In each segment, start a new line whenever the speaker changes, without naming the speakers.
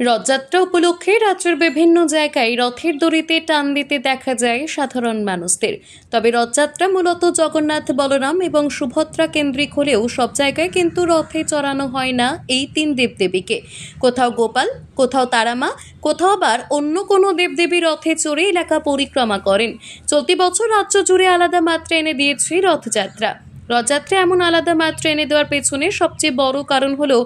রথযাত্রা উপলক্ষে রাজ্যের বিভিন্ন জায়গায় রথের দড়িতে টান দিতে দেখা যায় সাধারণ মানুষদের। তবে রথযাত্রা মূলত জগন্নাথ, বলরাম এবং সুভদ্রা কেন্দ্রিক হলেও সব জায়গায় কিন্তু রথে চড়ানো হয় না এই তিন দেবদেবীকে। কোথাও গোপাল, কোথাও তারামা, কোথাও আবার অন্য কোনো দেবদেবী রথে চড়ে এলাকা পরিক্রমা করেন। চলতি বছর রাজ্য জুড়ে আলাদা মাত্রা এনে দিয়েছে রথযাত্রা। রথযাত্রা এমন আলাদা মাত্রা এনে দেওয়ার পেছনে সবচেয়ে বড় কারণ হলো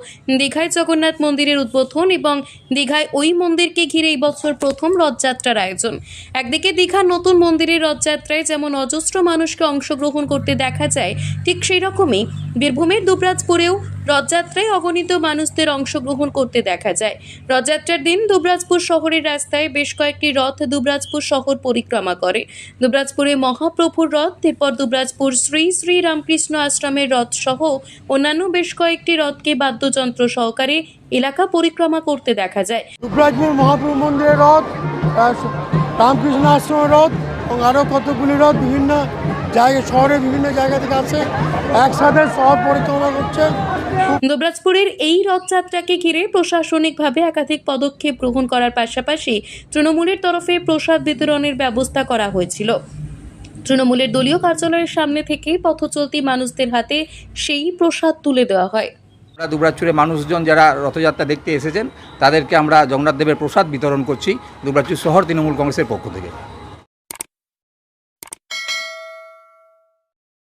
দীঘায় জগন্নাথ মন্দিরের উদ্বোধন এবং দীঘায় ওই মন্দিরকে ঘিরে এই বছর প্রথম রথযাত্রার আয়োজন। একদিকে দীঘার নতুন মন্দিরের রথযাত্রায় যেমন অজস্র মানুষকে অংশগ্রহণ করতে দেখা যায়, ঠিক সেই রকমই বীরভূমের দুবরাজপুরেও রথযাত্রায় অগণিত মানুষদের অংশগ্রহণ করতে দেখা যায়। রথযাত্রার দিন দুবরাজপুর শহরের রাস্তায় বেশ কয়েকটি রথ দুবরাজপুর শহর পরিক্রমা করে। দুবরাজপুরে মহাপ্রভুর রথ, এরপর দুবরাজপুর শ্রী শ্রী রামকৃষ্ণ আশ্রমের রথ সহ অন্যান্য বেশ কয়েকটি রথকে বাদ্যযন্ত্র সহকারে এলাকা পরিক্রমা করতে দেখা যায়।
দুবরাজপুর মহাপ্রভু মন্দিরের রথ রামকৃষ্ণ আশ্রমের রথ এবং আরও কতগুলি রথ বিভিন্ন জায়গা শহরের বিভিন্ন জায়গা থেকে আসে একসাথে শহর পরিক্রমা করছে।
দুবরাজপুরের এই রথযাত্রাকে ঘিরে প্রশাসনিকভাবে একাধিক পদক্ষেপ গ্রহণ করার পাশাপাশি তৃণমূলের তরফে প্রসাদ বিতরণের ব্যবস্থা করা হয়েছিল। তৃণমূলের দলীয় কার্যালয়ের সামনে থেকেই পথচলতি মানুষদের হাতে সেই প্রসাদ তুলে দেওয়া হয়।
আমরা দুবরাজপুরের মানুষজন যারা রথযাত্রা দেখতে এসেছেন তাদেরকে আমরা জগন্নাথ দেবের প্রসাদ বিতরণ করছি দুবরাজপুর শহর তৃণমূল কংগ্রেসের পক্ষ থেকে।